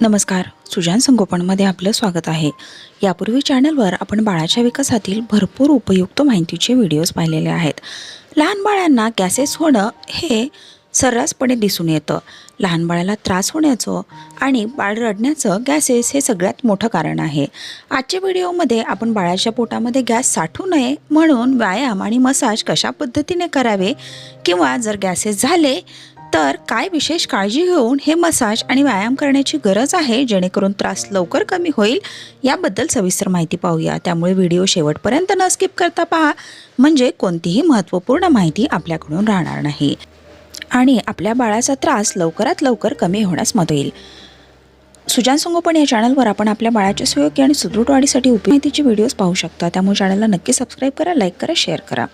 नमस्कार. सुजान संगोपनमध्ये आपलं स्वागत आहे. यापूर्वी चॅनलवर आपण बाळाच्या विकासातील भरपूर उपयुक्त माहितीचे व्हिडिओज पाहिलेले आहेत. लहान बाळांना गॅसेस होणं हे सर्रासपणे दिसून येतं. लहान बाळाला त्रास होण्याचं आणि बाळ रडण्याचं गॅसेस हे सगळ्यात मोठं कारण आहे. आजच्या व्हिडिओमध्ये आपण बाळाच्या पोटामध्ये गॅस साठू नये म्हणून व्यायाम आणि मसाज कशा पद्धतीने करावे किंवा जर गॅसेस झाले तर काय विशेष काळजी घेऊन हे मसाज आणि व्यायाम करण्याची गरज आहे जेणेकरून त्रास लवकर कमी होईल याबद्दल सविस्तर माहिती पाहूया. त्यामुळे व्हिडिओ शेवटपर्यंत न स्किप करता पहा. म्हणजे कोणतीही महत्त्वपूर्ण माहिती आपल्याकडून राहणार नाही. आणि आपल्या बाळाचा त्रास लवकरात लवकर कमी होण्यास मदत होईल. सुजान संगोपन या चॅनलवर आपण आपल्या बाळाच्या सुयोग्य आणि सुदृढ वाढीसाठी उपयोगी व्हिडिओज पाहू शकता. त्यामुळे चॅनलला नक्की सबस्क्राईब करा लाईक करा शेअर करा.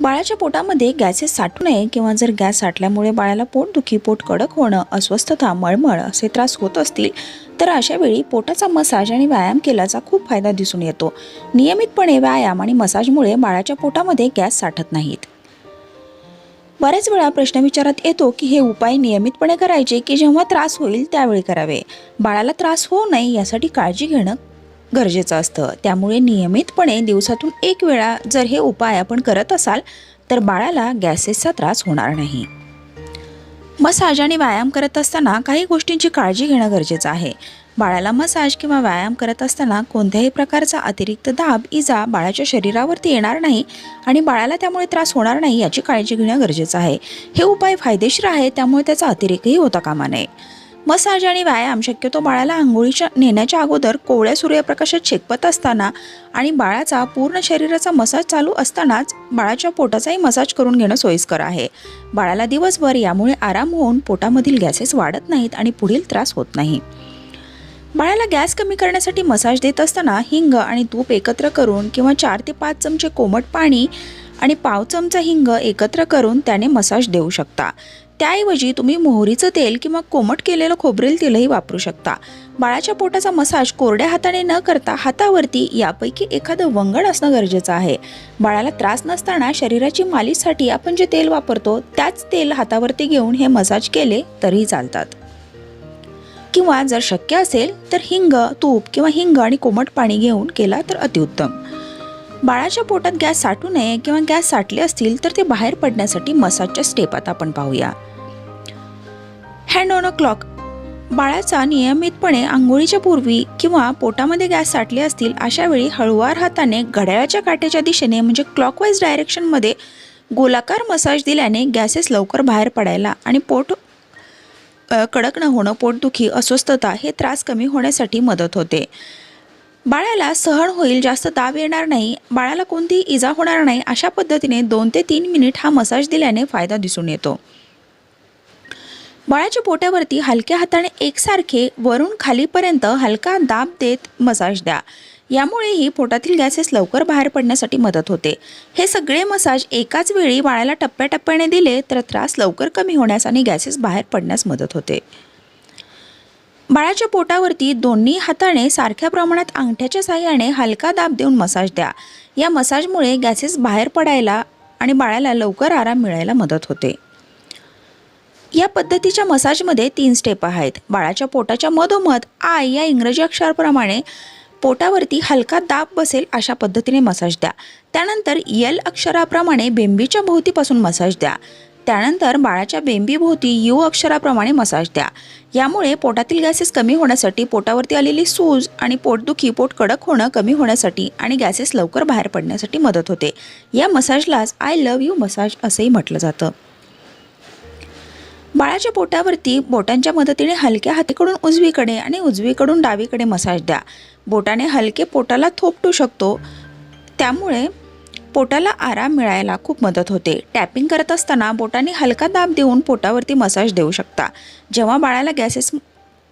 बाळाच्या पोटामध्ये गॅसेस साठू नये किंवा जर गॅस साठल्यामुळे बाळाला पोटदुखी पोट कडक होणं अस्वस्थता मळमळ असे त्रास होत असतील तर अशा वेळी पोटाचा मसाज आणि व्यायाम केल्याचा खूप फायदा दिसून येतो. नियमितपणे व्यायाम आणि मसाजमुळे बाळाच्या पोटामध्ये गॅस साठत नाहीत. बऱ्याच वेळा प्रश्न विचारात येतो की हे उपाय नियमितपणे करायचे की जेव्हा त्रास होईल त्यावेळी करावे? बाळाला त्रास होऊ नये यासाठी काळजी घेणं गरजेचं असतं. त्यामुळे नियमितपणे दिवसातून एक वेळा जर हे उपाय आपण करत असाल तर बाळाला गॅसेसचा त्रास होणार नाही. मसाज आणि व्यायाम करत असताना काही गोष्टींची काळजी घेणं गरजेचं आहे. बाळाला मसाज किंवा व्यायाम करत असताना कोणत्याही प्रकारचा अतिरिक्त दाब इजा बाळाच्या शरीरावरती येणार नाही आणि बाळाला त्यामुळे त्रास होणार नाही याची काळजी घेणं गरजेचं आहे. हे उपाय फायदेशीर आहे त्यामुळे त्याचा अतिरेकही होता कामा नये. मसाज आणि व्यायाम शक्यतो बाळाला आंघोळीच्या नेण्याच्या अगोदर कोवळ्या सूर्यप्रकाशात शेकपत असताना आणि बाळाचा पूर्ण शरीराचा मसाज चालू असतानाच बाळाच्या पोटाचाही मसाज करून घेणं सोयीस्कर आहे. बाळाला दिवसभर यामुळे आराम होऊन पोटामधील गॅसेस वाढत नाहीत आणि पुढील त्रास होत नाही. बाळाला गॅस कमी करण्यासाठी मसाज देत असताना हिंग आणि तूप एकत्र करून किंवा चार ते पाच चमचे कोमट पाणी आणि पाव चमचा हिंग एकत्र करून त्याने मसाज देऊ शकता. त्याऐवजी तुम्ही मोहरीचं तेल किंवा कोमट केलेलं खोबरेल तेलही वापरू शकता. बाळाच्या पोटाचा मसाज कोरड्या हाताने न करता हातावरती यापैकी एखादं वंगण असणं गरजेचं आहे. बाळाला त्रास नसताना शरीराची मालिशसाठी आपण जे तेल वापरतो त्याच तेल हातावरती घेऊन हे मसाज केले तरीही चालतात. किंवा जर शक्य असेल तर हिंग तूप किंवा हिंग आणि कोमट पाणी घेऊन केला तर अतिउत्तम. बाळाच्या पोटात गॅस साठू नये किंवा गॅस साठले असतील तर ते बाहेर पडण्यासाठी मसाजच्या स्टेप आता आपण पाहूया. हँड ऑन अ क्लॉक बाळाचा नियमितपणे आंघोळीच्या पूर्वी किंवा पोटामध्ये गॅस साठले असतील अशा वेळी हळुवार हाताने घड्याळाच्या काट्याच्या दिशेने म्हणजे क्लॉकवाईज डायरेक्शनमध्ये गोलाकार मसाज दिल्याने गॅसेस लवकर बाहेर पडायला आणि पोट कडक न होणं पोटदुखी अस्वस्थता हे त्रास कमी होण्यासाठी मदत होते. बाळाला सहन होईल जास्त दाब येणार नाही बाळाला कोणतीही इजा होणार नाही अशा पद्धतीने दोन ते तीन मिनिट हा मसाज दिल्याने फायदा दिसून येतो. बाळाच्या पोटावरती हलक्या हाताने एकसारखे वरून खालीपर्यंत हलका दाब देत मसाज द्या. यामुळेही पोटातील गॅसेस लवकर बाहेर पडण्यासाठी मदत होते. हे सगळे मसाज एकाच वेळी बाळाला टप्प्याटप्प्याने दिले तर त्रास लवकर कमी होण्यास आणि गॅसेस बाहेर पडण्यास मदत होते. बाळाच्या पोटावरती दोन्ही हाताने सारख्या प्रमाणात अंगठ्याच्या साह्याने हलका दाब देऊन मसाज द्या. या मसाजमुळे गॅसेस बाहेर पडायला आणि बाळाला लवकर आराम मिळायला मदत होते. या पद्धतीच्या मसाजमध्ये तीन स्टेप आहेत. बाळाच्या पोटाच्या मधोमध आय या इंग्रजी अक्षराप्रमाणे पोटावरती हलका दाब बसेल अशा पद्धतीने मसाज द्या. त्यानंतर यल अक्षराप्रमाणे बेंबीच्या भोवतीपासून मसाज द्या. त्यानंतर बाळाच्या बेंबीभोवती यू अक्षराप्रमाणे मसाज द्या. यामुळे पोटातील गॅसेस कमी होण्यासाठी पोटावरती आलेली सूज आणि पोटदुखी पोट कडक होणं कमी होण्यासाठी आणि गॅसेस लवकर बाहेर पडण्यासाठी मदत होते. या मसाजलाच आय लव्ह यू मसाज असंही म्हटलं जातं. बाळाच्या पोटावरती बोटांच्या मदतीने हलक्या हातीकडून उजवीकडे आणि उजवीकडून डावीकडे मसाज द्या. बोटाने हलके पोटाला थोपटू शकतो. त्यामुळे पोटाला आराम मिळायला खूप मदत होते. टॅपिंग करत असताना बोटाने हलका दाब देऊन पोटावरती मसाज देऊ शकता. जेव्हा बाळाला गॅसेस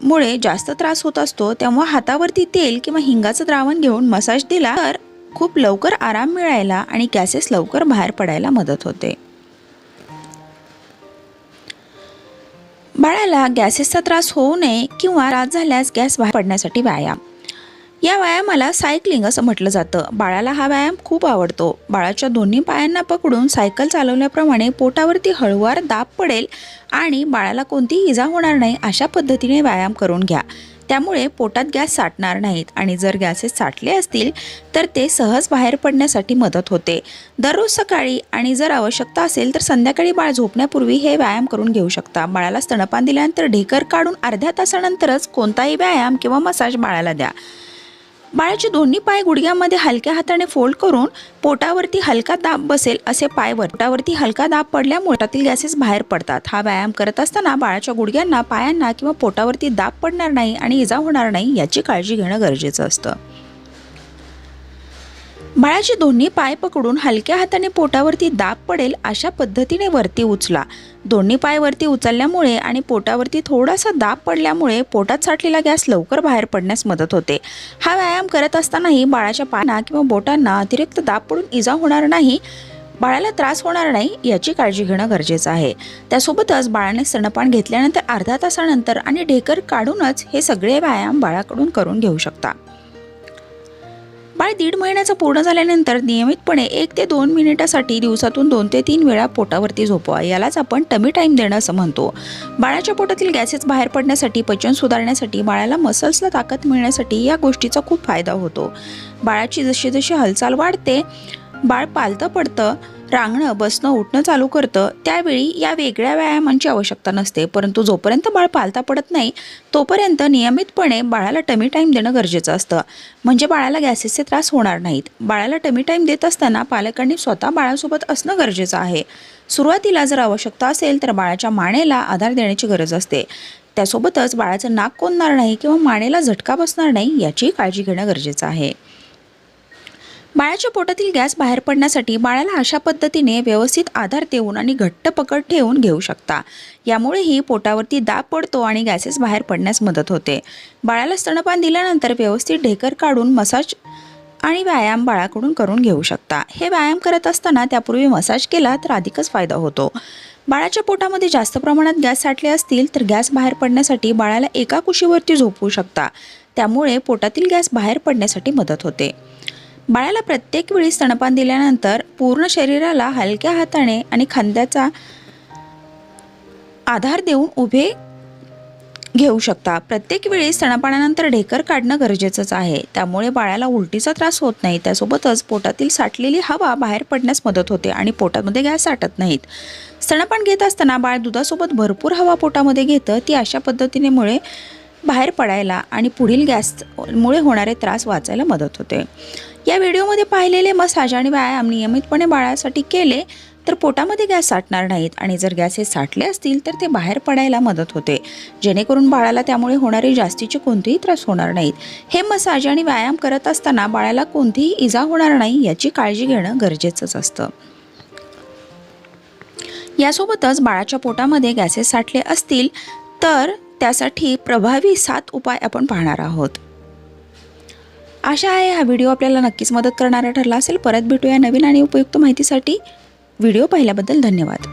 मुळे जास्त त्रास होत असतो तेव्हा हातावरती तेल किंवा हिंगाचं द्रावण घेऊन मसाज दिला तर खूप लवकर आराम मिळायला आणि गॅसेस लवकर बाहेर पडायला मदत होते. बाळाला गॅसेसचा त्रास होऊ नये किंवा त्रास झाल्यास गॅस बाहेर पडण्यासाठी व्यायाम. या व्यायामाला सायकलिंग असं म्हटलं जातं. बाळाला हा व्यायाम खूप आवडतो. बाळाच्या दोन्ही पायांना पकडून सायकल चालवल्याप्रमाणे पोटावरती हळूवार दाब पडेल आणि बाळाला कोणतीही इजा होणार नाही अशा पद्धतीने व्यायाम करून घ्या. त्यामुळे पोटात गॅस साठणार नाहीत आणि जर गॅसेस साठले असतील तर ते सहज बाहेर पडण्यासाठी मदत होते. दररोज सकाळी आणि जर आवश्यकता असेल तर संध्याकाळी बाळ झोपण्यापूर्वी हे व्यायाम करून घेऊ शकता. बाळाला स्तनपान दिल्यानंतर ढेकर काढून अर्ध्या तासानंतरच कोणताही व्यायाम किंवा मसाज बाळाला द्या. बाळाचे दोन्ही पाय गुडघ्यामध्ये हलक्या हाताने फोल्ड करून पोटावरती हलका दाब बसेल असे पाय वर पोटावरती हलका दाब पडल्यामुळे पोटातील गॅसेस बाहेर पडतात. हा व्यायाम करत असताना बाळाच्या गुडघ्यांना पायांना किंवा पोटावरती दाब पडणार नाही आणि इजा होणार नाही याची काळजी घेणं गरजेचं असतं. बाळाचे दोन्ही पाय पकडून हलक्या हाताने पोटावरती दाब पडेल अशा पद्धतीने वरती उचला. दोन्ही पाय वरती उचलल्यामुळे आणि पोटावरती थोडासा दाब पडल्यामुळे पोटात साठलेला गॅस लवकर बाहेर पडण्यास मदत होते. हा व्यायाम करत असतानाही बाळाच्या पायांना किंवा बोटांना अतिरिक्त दाब पडून इजा होणार नाही बाळाला त्रास होणार नाही याची काळजी घेणं गरजेचं आहे. त्यासोबतच बाळाने स्तनपान घेतल्यानंतर अर्धा तासानंतर आणि ढेकर काढूनच हे सगळे व्यायाम बाळाकडून करून घेऊ शकता. बाळ दीड महिन्याचं पूर्ण झाल्यानंतर नियमितपणे एक ते दोन मिनिटासाठी दिवसातून दोन ते तीन वेळा पोटावरती झोपवा. यालाच आपण टमी टाईम देणं असं म्हणतो. बाळाच्या पोटातील गॅसेस बाहेर पडण्यासाठी पचन सुधारण्यासाठी बाळाला मसल्सला ताकद मिळण्यासाठी या गोष्टीचा खूप फायदा होतो. बाळाची जशी जशी हालचाल वाढते बाळ पालतं पडतं रांगणं बसणं उठणं चालू करतं त्यावेळी या वेगळ्या व्यायामांची आवश्यकता नसते. परंतु जोपर्यंत बाळ पालता पडत नाही तोपर्यंत नियमितपणे बाळाला टमी टाईम देणं गरजेचं असतं. म्हणजे बाळाला गॅसेसचे त्रास होणार नाहीत. बाळाला टमी टाईम देत असताना पालकांनी स्वतः बाळासोबत असणं गरजेचं आहे. सुरुवातीला जर आवश्यकता असेल तर बाळाच्या मानेला आधार देण्याची गरज असते. त्यासोबतच बाळाचं नाक कोणणार नाही किंवा मानेला झटका बसणार नाही याची काळजी घेणं गरजेचं आहे. बाळाच्या पोटातील गॅस बाहेर पडण्यासाठी बाळाला अशा पद्धतीने व्यवस्थित आधार देऊन आणि घट्ट पकड ठेवून घेऊ शकता. यामुळेही पोटावरती दाब पडतो आणि गॅसेस बाहेर पडण्यास मदत होते. बाळाला स्तनपान दिल्यानंतर व्यवस्थित ढेकर काढून मसाज आणि व्यायाम बाळाकडून करून घेऊ शकता. हे व्यायाम करत असताना त्यापूर्वी मसाज केला तर अधिकच फायदा होतो. बाळाच्या पोटामध्ये जास्त प्रमाणात गॅस साठले असतील तर गॅस बाहेर पडण्यासाठी बाळाला एका कुशीवरती झोपवू शकता. त्यामुळे पोटातील गॅस बाहेर पडण्यासाठी मदत होते. बाळाला प्रत्येक वेळी स्तनपान दिल्यानंतर पूर्ण शरीराला हलक्या हाताने आणि खांद्याचा आधार देऊन उभे घेऊ शकता. प्रत्येक वेळी स्तनपानानंतर ढेकर काढणं गरजेचंच आहे. त्यामुळे बाळाला उलटीचा त्रास होत नाही. त्यासोबतच पोटातील साठलेली हवा बाहेर पडण्यास मदत होते आणि पोटामध्ये गॅस साठत नाहीत. स्तनपान घेत असताना बाळ दुधासोबत भरपूर हवा पोटामध्ये घेतं. ती अशा पद्धतीने मुळे बाहेर पडायला आणि पुढील गॅसमुळे होणारे त्रास वाचायला मदत होते. या व्हिडिओमध्ये पाहिलेले मसाज आणि व्यायाम नियमितपणे बाळासाठी केले तर पोटामध्ये गॅस साठणार नाहीत. आणि जर गॅस हे साठले असतील तर ते बाहेर पडायला मदत होते. जेणेकरून बाळाला त्यामुळे होणारे जास्तीचे कोणतेही त्रास होणार नाहीत. हे मसाज आणि व्यायाम करत असताना बाळाला कोणतीही इजा होणार नाही याची काळजी घेणं गरजेचंच असतं. यासोबतच बाळाच्या पोटामध्ये गॅसेस साठले असतील तर त्यासाठी प्रभावी सात उपाय आपण पाहणार आहोत. आशा आहे हा व्हिडिओ आपल्याला नक्कीच मदत करणारा ठरला असेल. परत भेटूया नवीन आणि उपयुक्त माहितीसाठी. व्हिडिओ पाहिल्याबद्दल धन्यवाद.